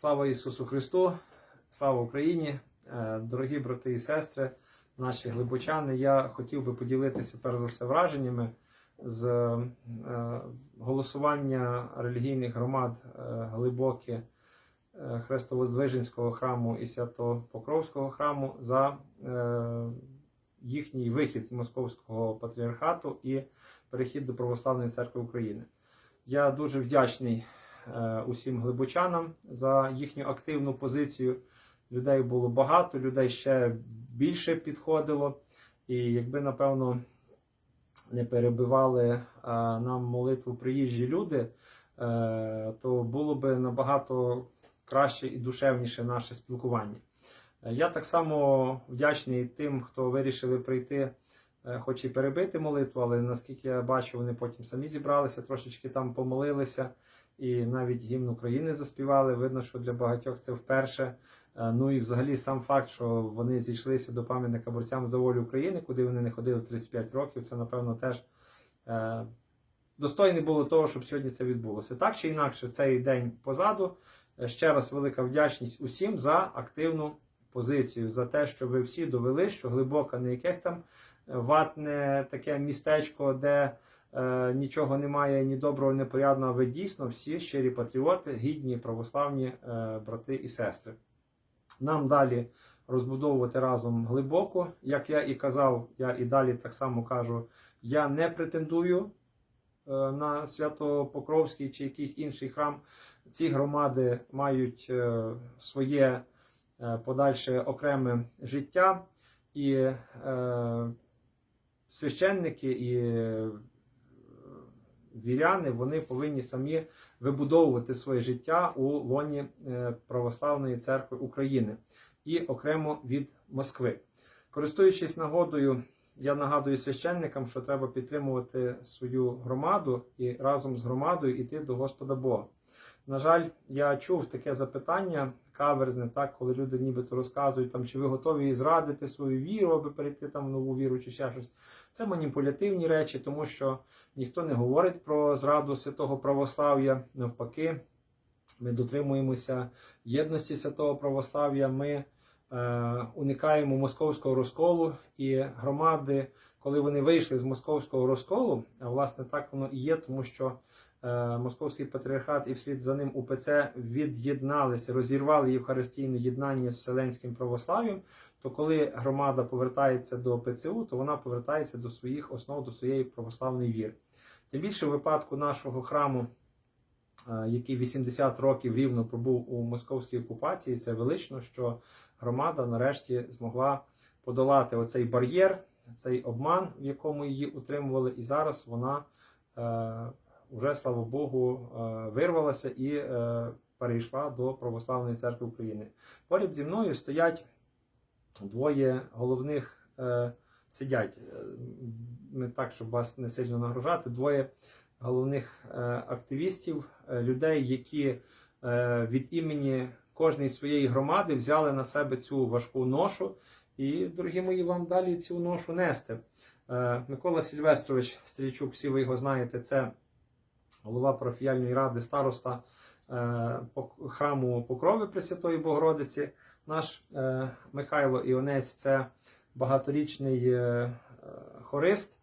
Слава Ісусу Христу, слава Україні, Е, дорогі брати і сестри, наші глибочани. Я хотів би поділитися перш за все враженнями з е, голосування релігійних громад е, глибокі е, Хрестовоздвиженського храму і Свято-Покровського храму за їхній вихід з Московського патріархату і перехід до Православної церкви України. Я дуже вдячний усім глибочанам за їхню активну позицію. Людей було багато, людей ще більше підходило. І якби, напевно, не перебивали е, нам молитву приїжджі люди, е, то було би набагато краще і душевніше наше спілкування. Е, Я так само вдячний тим, хто вирішили прийти, е, хоч і перебити молитву, але наскільки я бачу, вони потім самі зібралися, трошечки там помолилися, і навіть гімн України заспівали. Видно, що для багатьох це вперше. Е, Ну і взагалі сам факт, що вони зійшлися до пам'ятника борцям за волю України, куди вони не ходили 35 років, це напевно теж е, достойне було того, щоб сьогодні це відбулося. Так чи інакше, цей день позаду. Е, Ще раз велика вдячність усім за активну позицію, за те, що ви всі довели, що глибока не якесь там ватне таке містечко, де е, нічого немає, ні доброго, ні порядного. Ви дійсно всі щирі патріоти, гідні православні е, брати і сестри. Нам далі розбудовувати разом глибоко. Як я і казав, я і далі так само кажу: я не претендую е, на Свято-Покровський чи якийсь інший храм. Ці громади мають своє подальше окреме життя, і священники і віряни вони повинні самі вибудовувати своє життя у лоні е, Православної церкви України і окремо від Москви. Користуючись нагодою, я нагадую священникам, що треба підтримувати свою громаду і разом з громадою йти до Господа Бога. На жаль, я чув таке запитання каверзне, так, коли люди нібито розказують, там, чи ви готові зрадити свою віру, аби перейти там в нову віру чи ще щось. Це маніпулятивні речі, тому що ніхто не говорить про зраду святого православ'я. Навпаки, ми дотримуємося єдності святого православ'я. Ми е, уникаємо московського розколу і громади, коли вони вийшли з московського розколу, а власне так воно і є, тому що московський патріархат і вслід за ним УПЦ від'єдналися, розірвали євхаристійне єднання з вселенським православ'ям. То коли громада повертається до ПЦУ, то вона повертається до своїх основ, до своєї православної віри. Тим більше в випадку нашого храму, е, який 80 років рівно пробув у московській окупації, це велично, що громада нарешті змогла подолати оцей бар'єр, цей обман, в якому її утримували, і зараз вона е, вже, слава Богу, е, вирвалася і е, перейшла до Православної церкви України. Поряд зі мною стоять двоє головних е, сидять. Не так, щоб вас не сильно нагружати. Двоє головних активістів, людей, які від імені кожної своєї громади взяли на себе цю важку ношу. І, дорогі мої, вам далі цю ношу нести. Микола Сільвестрович Стрільчук, всі ви його знаєте, це голова парафіяльної ради староста е, храму Покрови Пресвятої Богородиці. Наш е, Михайло Іонець це багаторічний е, хорист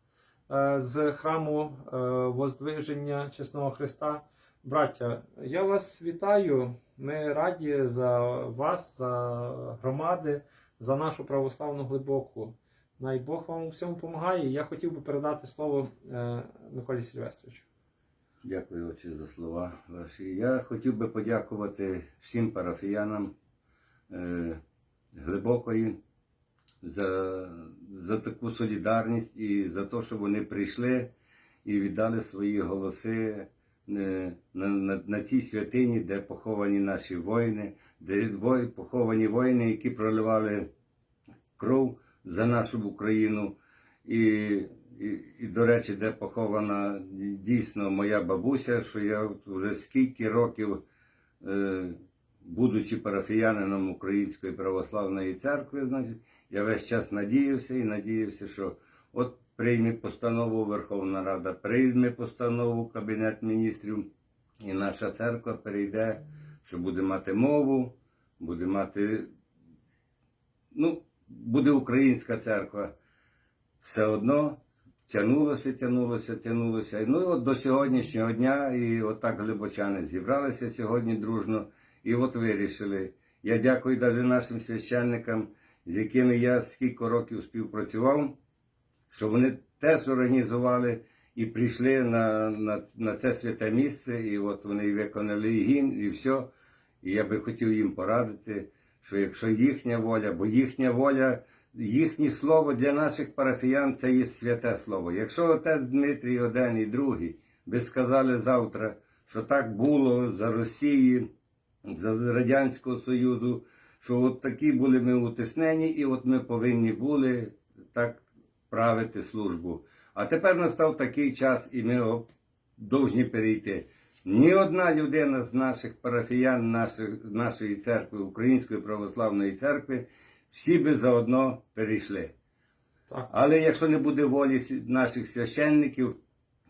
з храму Воздвиження Чесного Христа. Браття, я вас вітаю. Ми раді за вас, за громади, за нашу православну глибоку. Най Бог вам у всьому допомагає. Я хотів би передати слово Миколі Сільвестровичу. Дякую, отче, за слова ваші. Я хотів би подякувати всім парафіянам е, глибокої за, за таку солідарність і за те, що вони прийшли і віддали свої голоси е, на, на, на цій святині, де поховані наші воїни, де вой, поховані воїни, які проливали кров за нашу Україну. І, і, і до речі, де похована дійсно моя бабуся, що я вже скільки років, е, будучи парафіянином Української православної церкви, значить, я весь час надіявся і надіявся, що от прийме постанову Верховна Рада, прийме постанову Кабінет міністрів, і наша церква перейде що буде мати мову, буде мати. Ну, буде українська церква. Все одно тягнулося, тягнулося, тягнулося. Ну і от до сьогоднішнього дня, і от так глибочани зібралися сьогодні дружно, і от вирішили. Я дякую навіть нашим священникам, з якими я скільки років співпрацював, що вони теж організували і прийшли на, на, на це святе місце, і от вони виконали гімн, і все. І я би хотів їм порадити, що якщо їхня воля, бо їхня воля, їхнє слово для наших парафіян це є святе слово. Якщо отець Дмитрій один і другий би сказали завтра, що так було за Росії, за Радянського Союзу, що от такі були ми утиснені, і от ми повинні були так правити службу. А тепер настав такий час, і ми о, повинні перейти. Ні одна людина з наших парафіян, нашої церкви, Української православної церкви, всі би заодно перейшли. Так. Але якщо не буде волі наших священників,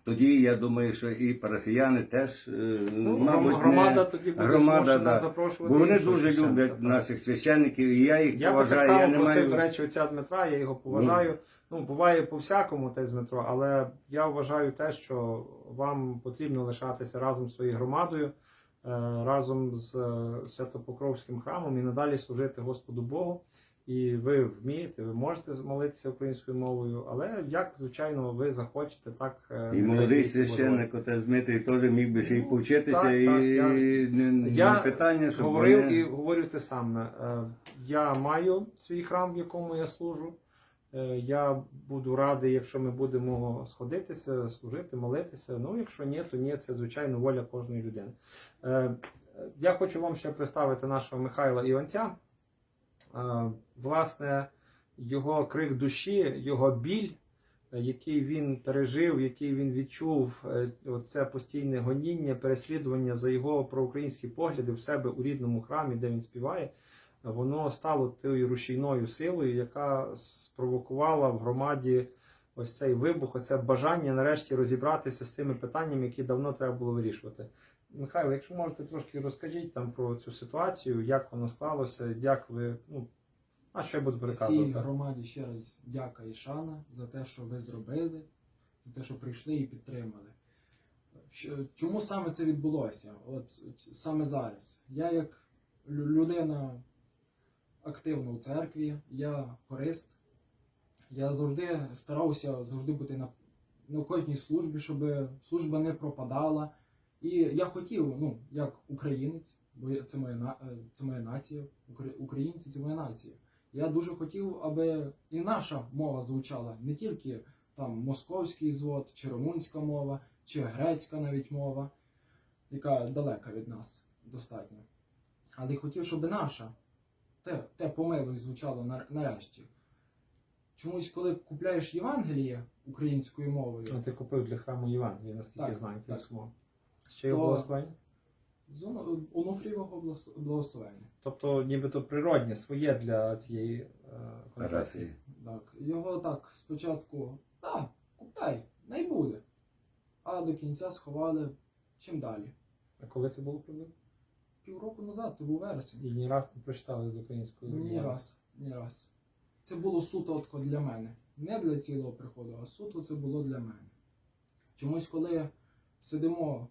тоді я думаю, що і парафіяни теж, е, Ну, мабуть, громада не... тоді буде громада, да. запрошувати. бо вони дуже священника, люблять наших священників, і я їх Я поважаю. само Я не маю... до речі, отця Дмитра, я його поважаю. Ну, буває по-всякому те Дмитро, але я вважаю те, що вам потрібно лишатися разом з своєю громадою, е, разом з е, Святопокровським храмом і надалі служити Господу Богу. І ви вмієте, ви можете молитися українською мовою, але як, звичайно, ви захочете, так е, І молодий священник, отець Дмитрий, теж міг би ще й Ну, повчитися, так, і так, я- не, не питання, щоб говорив вони- і говорю те саме. Е, Я маю свій храм, в якому я служу. Е, Я буду радий, якщо ми будемо сходитися, служити, молитися. Ну, якщо ні, то ні, це звичайно воля кожної людини. Я хочу вам ще представити нашого Михайла Іванця. Е, Власне, його крик душі, його біль, е, який він пережив, який він відчув, е, це постійне гоніння, переслідування за його проукраїнські погляди в себе у рідному храмі, де він співає, воно стало тою рушійною силою, яка спровокувала в громаді ось цей вибух, оце бажання нарешті розібратися з цими питаннями, які давно треба було вирішувати. Михайло, якщо можете трошки розкажіть там про цю ситуацію, як воно склалося, як ви. Ну, а що я буду Всій громаді ще раз дяка і шана за те, що ви зробили, за те, що прийшли і підтримали. Чому саме це відбулося? От саме зараз. Я як людина активна у церкві, я хорист. Я завжди старався завжди бути на, на кожній службі, щоб служба не пропадала. І я хотів, ну, як українець, бо це моя, е, це моя нація, українці це моя нація. Я дуже хотів, аби і наша мова звучала не тільки там московський звод, чи румунська мова, чи грецька навіть мова, яка далека від нас достатньо. Але я хотів, щоб наша те, те помилуй звучало на- нарешті. Чомусь, коли купляєш Євангеліє українською мовою, Ну, Ти купив для храму Євангелія, наскільки Так, знаю, так. Ще його То- благословення? з Оно- Онуфрієвого благос- благословення. Тобто, нібито природнє, своє для цієї е, конфесії. Так, його так спочатку, так, купляй, не буде. А до кінця сховали чим далі. А коли це було приблизно? Півроку назад, це був вересень. І ні раз не прочитали з української Ні мови. раз, ні раз. Це було суто отко для мене. Не для цілого приходу, а суто це було для мене. Чомусь, коли сидимо,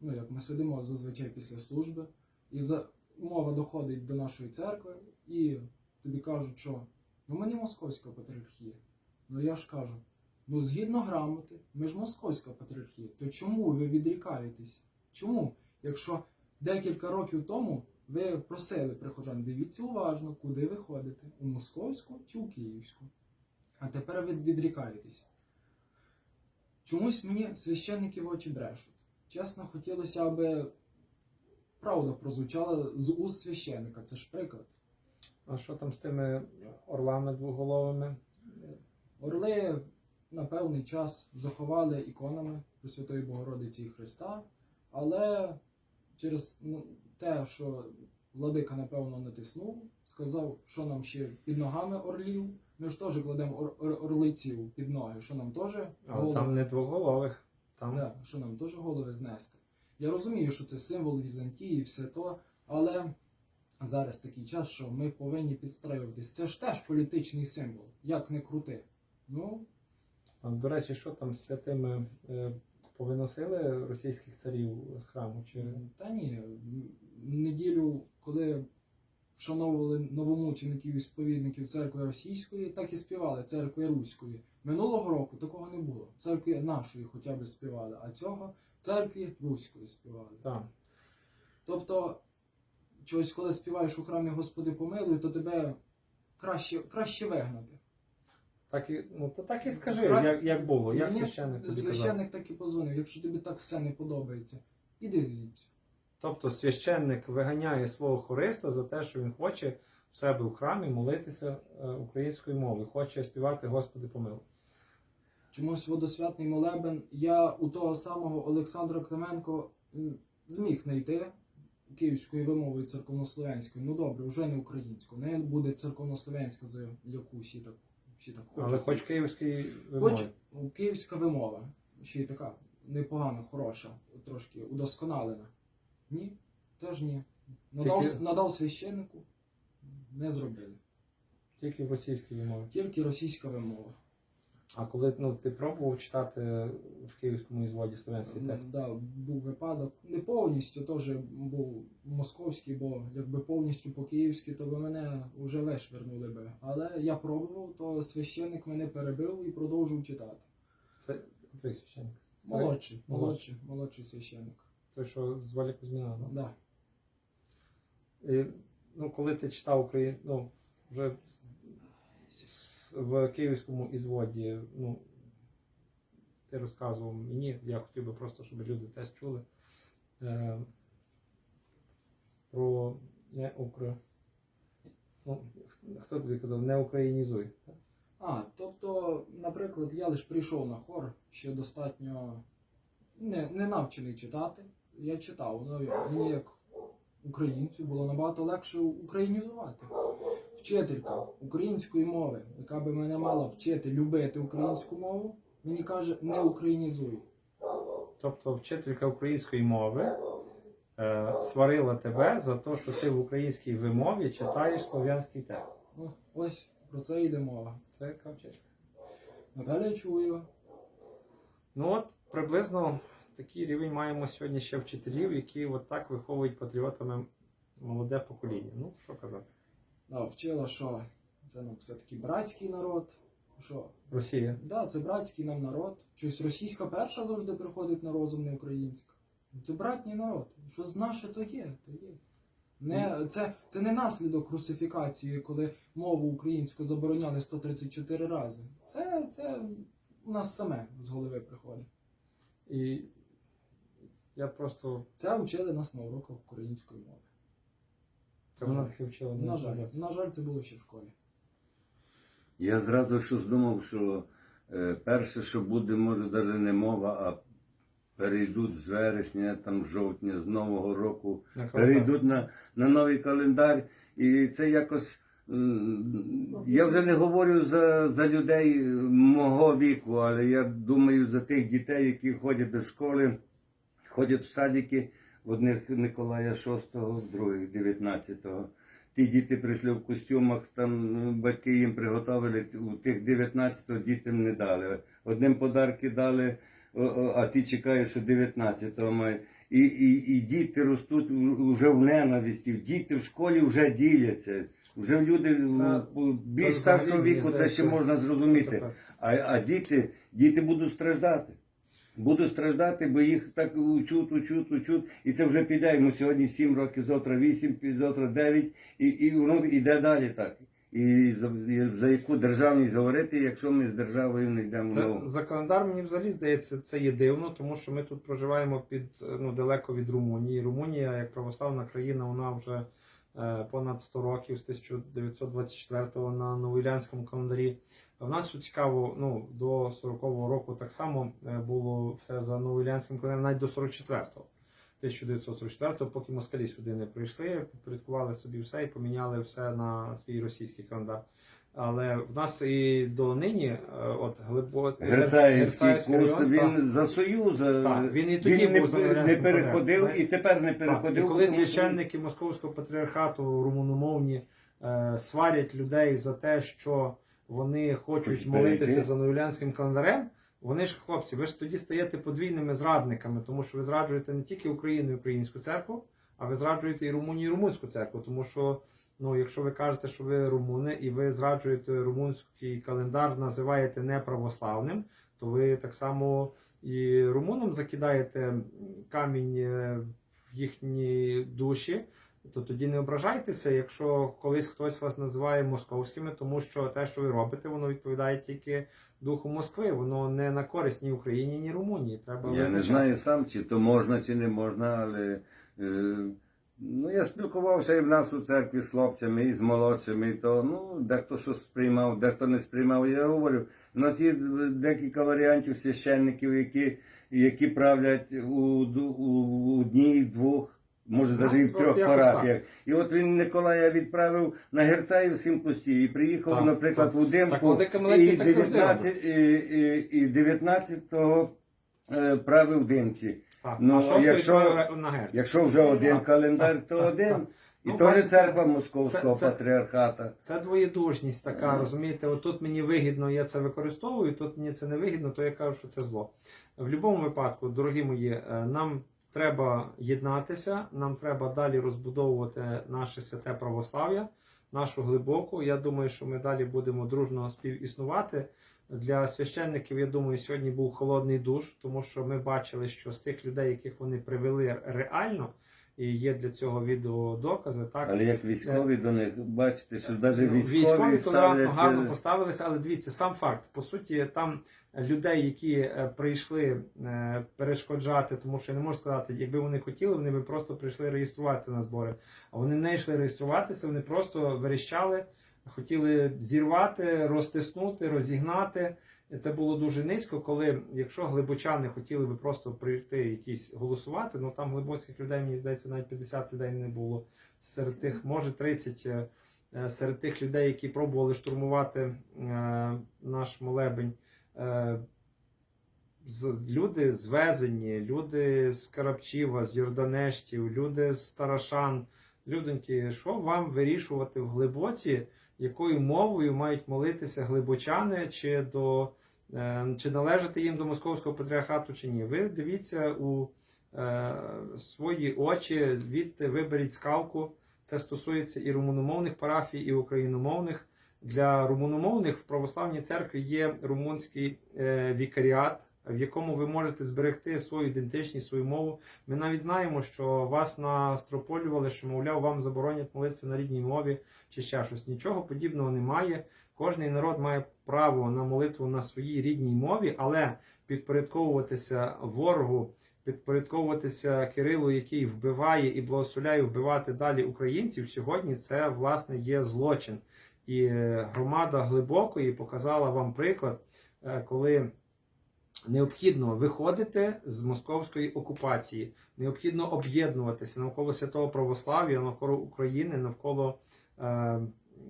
ну як ми сидимо зазвичай після служби, і за, мова доходить до нашої церкви, і тобі кажуть, що ну ми не московська патріархія. Ну я ж кажу, ну згідно грамоти, ми ж московська патріархія. То чому ви відрікаєтесь? Чому? Якщо декілька років тому ви просили прихожан, дивіться уважно, куди ви ходите, у московську чи у київську. А тепер ви відрікаєтесь. Чомусь мені священники в очі брешуть. Чесно, хотілося, аби правда прозвучала з уст священника. Це ж приклад. А що там з тими орлами двоголовими? Орли на певний час заховали іконами Пресвятої Богородиці і Христа, але через ну, те, що владика, напевно, натиснув, сказав, що нам ще під ногами орлів. Ми ж теж кладемо ор- ор- орлиців під ноги, що нам теж Але там не двоголових. Там да, що нам теж голови знести. Я розумію, що це символ Візантії, все то, але зараз такий час, що ми повинні підстраюватись. Це ж теж політичний символ, як не крути. Ну, А, До речі, що там з святими е, повиносили російських царів з храму? Чи Та ні, неділю, коли вшановували новомучеників і сповідників церкви російської, так і співали церкви руської. Минулого року такого не було. Церкви нашої хоча б співали, а цього церкві руської співали. там? Тобто, чогось, коли співаєш у храмі Господи помилуй, то тебе краще, краще вигнати. Так і ну то так і скажи, Ра- як, як було, як священник тобі казав. священник так і позвонив. Якщо тобі так все не подобається, іди звідси. Тобто священник виганяє свого хориста за те, що він хоче в себе в храмі молитися е, українською мовою, хоче співати Господи помилуй. Чомусь водосвятний молебен. Я у того самого Олександра Клименко зміг знайти київською вимовою церковнослов'янською. Ну добре, вже не українською. Не буде церковнослов'янська, за яку всі так, всі так хочуть. Але хоч київський Хоч ну, київська вимова, ще й така непогана, хороша, трошки удосконалена. Ні, теж ні. Надав, Тільки- надав священнику, не зробили. Тільки в російській вимові. Тільки російська вимова. А коли ну, ти пробував читати в київському ізводі слов'янський Ну, текст? Да, був випадок. Не повністю теж був московський, бо якби повністю по-київськи, то би мене вже вишвернули би. Але я пробував, то священник мене перебив і продовжив читати. Це той священник. Молодший. молодший, молодший священник. Це що з Валі Кузьміна, ну? Да. І, ну, коли ти читав Україн, ну, вже в київському ізводі, ну, ти розказував мені, я хотів би просто, щоб люди теж чули. Е, про не Укра... Ну, хто тобі казав, не українізуй. А, тобто, наприклад, я лише прийшов на хор, ще достатньо не, не навчений читати. Я читав, ну, мені як українцю було набагато легше українізувати. Вчителька української мови, яка би мене мала вчити любити українську мову, мені каже, не українізуй. Тобто вчителька української мови е, сварила тебе за те, що ти в українській вимові читаєш слов'янський текст. О, ось про це йде мова. Це яка вчителька? Наталя Чуєва. Ну от приблизно такий рівень маємо сьогодні ще вчителів, які от так виховують патріотами молоде покоління. Ну, що казати? Да, вчила, що це ну, все-таки братський народ. Що Росія. Да, це братський нам народ. Щось російська перша завжди приходить на розум, не українська. Це братній народ. Що з наше, то є, то є. Не, це, це не наслідок русифікації, коли мову українську забороняли 134 рази. Це, це у нас саме з голови приходить. І я просто Це вчили нас на уроках української мови. це вона таки вчила. На жаль, на жаль, це було ще в школі. Я зразу щось думав, що е, перше, що буде, може, навіть не мова, а перейдуть з вересня, там з жовтня, з Нового року, На перейдуть на, на новий календар. І це якось. м, Я вже не говорю за, за людей мого віку, але я думаю за тих дітей, які ходять до школи, ходять в садики, в одних Николая VI, в других 19-го. Ті діти прийшли в костюмах, там ну, батьки їм приготували, у тих 19-го дітям не дали. Одним подарки дали, а ті чекають, що 19-го мають. І, і, і діти ростуть вже в ненависті. Діти в школі вже діляться. Вже люди Це- більш це старшого віку це ще можна зрозуміти. А, а діти, діти будуть страждати. Будуть страждати, бо їх так учуть, учуть, учуть. І це вже піде. Йому сьогодні 7 років, завтра 8, завтра 9, і, і воно йде далі так. І за, і за яку державність говорити, якщо ми з державою не йдемо в ногу. за календар мені взагалі здається, це є дивно, тому що ми тут проживаємо під ну далеко від Румунії. Румунія, як православна країна, вона вже понад 100 років з 1924-го на новоілянському календарі. В нас що цікаво, ну до 40-го року так само е, було все за новоілянським календарем, навіть до 44-го. 1944-го, поки москалі сюди не прийшли, підпорядкували собі все і поміняли все на свій російський календар. Але в нас і до нині, е, от глибо Герцаївський район, він так. за Союз. Так, він і тоді він не, був за не переходив і тепер не Так, переходив. і коли священники Московського патріархату румуномовні е, сварять людей за те, що вони хочуть Хочуть молитися перейти. за новоюліанським календарем, вони ж хлопці, ви ж тоді стаєте подвійними зрадниками, тому що ви зраджуєте не тільки Україну і українську церкву, а ви зраджуєте і Румунію і румунську церкву. Тому що, ну, якщо ви кажете, що ви румуни і ви зраджуєте румунський календар, називаєте неправославним, то ви так само і румунам закидаєте камінь е, в їхні душі. То тоді не ображайтеся, якщо колись хтось вас називає московськими, тому що те, що ви робите, воно відповідає тільки духу Москви. Воно не на користь ні Україні, ні Румунії. Треба Я не знаю сам, чи то можна, чи не можна, але е, ну, я спілкувався і в нас у церкві з хлопцями, і з молодшими, і то ну, дехто щось сприймав, дехто не сприймав. Я говорю, у нас є декілька варіантів священників, які, які правлять у, у, одній, двох. Може, навіть і в трьох парафіях. І от він Николая відправив на Герцаївському пусті і приїхав, Так, наприклад, так. у Димку. Так, і, так 19, і, і, і 19-го е, правив Димці. Так, Ну, а якщо- на герць. Якщо вже один Так, календар, так, то так, один. так. І Ну, не церква Московського це- це- патріархата. Це двоєдужність така, Ага. розумієте, отут мені вигідно, я це використовую, тут мені це не вигідно, то я кажу, що це зло. В будь-якому випадку, дорогі мої, е, нам треба єднатися, нам треба далі розбудовувати наше святе православ'я, нашу глибоку. Я думаю, що ми далі будемо дружно співіснувати. Для священників, я думаю, сьогодні був холодний душ, тому що ми бачили, що з тих людей, яких вони привели реально, і є для цього відео докази, так Але як військові до них, бачите, що навіть Ну, військові толерантно ставляться. гарно поставилися, але дивіться, сам факт. По суті, там людей, які е, прийшли е, перешкоджати, тому що я не можу сказати, якби вони хотіли, вони би просто прийшли реєструватися на збори. А вони не йшли реєструватися, вони просто верещали, хотіли зірвати, розтиснути, розігнати. Це було дуже низько, коли якщо глибочани хотіли би просто прийти якісь голосувати, ну там глибоцьких людей, мені здається, навіть 50 людей не було. Серед тих, може, 30 е, е, серед тих людей, які пробували штурмувати е, наш молебень. З- люди звезені, люди з Карабчіва, з Йорданештів, люди з Тарашан. Людоньки, що вам вирішувати в глибоці, якою мовою мають молитися глибочани, чи до е, чи належати їм до московського патріархату, чи ні? Ви дивіться у е, свої очі, звідти виберіть скалку. Це стосується і румуномовних парафій, і україномовних. Для румуномовних в православній церкві є румунський е, вікаріат, в якому ви можете зберегти свою ідентичність, свою мову. Ми навіть знаємо, що вас настрополювали, що, мовляв, вам заборонять молитися на рідній мові чи ще щось. Нічого подібного немає. Кожний народ має право на молитву на своїй рідній мові, але підпорядковуватися ворогу, підпорядковуватися Кирилу, який вбиває і благословляє вбивати далі українців. Сьогодні це власне є злочин. І е, громада глибокої показала вам приклад, е, коли необхідно виходити з московської окупації, необхідно об'єднуватися навколо святого православ'я, навколо України, навколо е,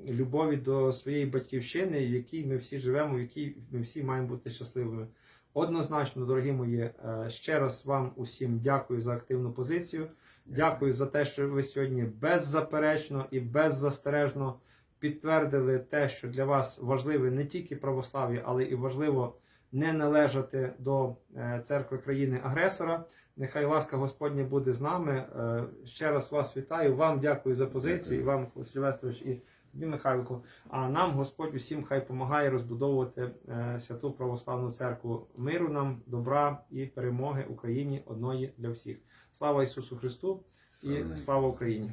любові до своєї батьківщини, в якій ми всі живемо, в якій ми всі маємо бути щасливими. Однозначно, дорогі мої, е, ще раз вам усім дякую за активну позицію. Дякую за те, що ви сьогодні беззаперечно і беззастережно підтвердили те, що для вас важливе не тільки православ'я, але і важливо не належати до е, церкви країни-агресора. Нехай ласка Господня буде з нами. Е, Ще раз вас вітаю. Вам дякую за позицію, і вам, Сильвестрович, і тобі, Михайлику. А нам Господь усім хай допомагає розбудовувати е, святу православну церкву миру нам, добра і перемоги Україні одної для всіх. Слава Ісусу Христу і Слава Україні!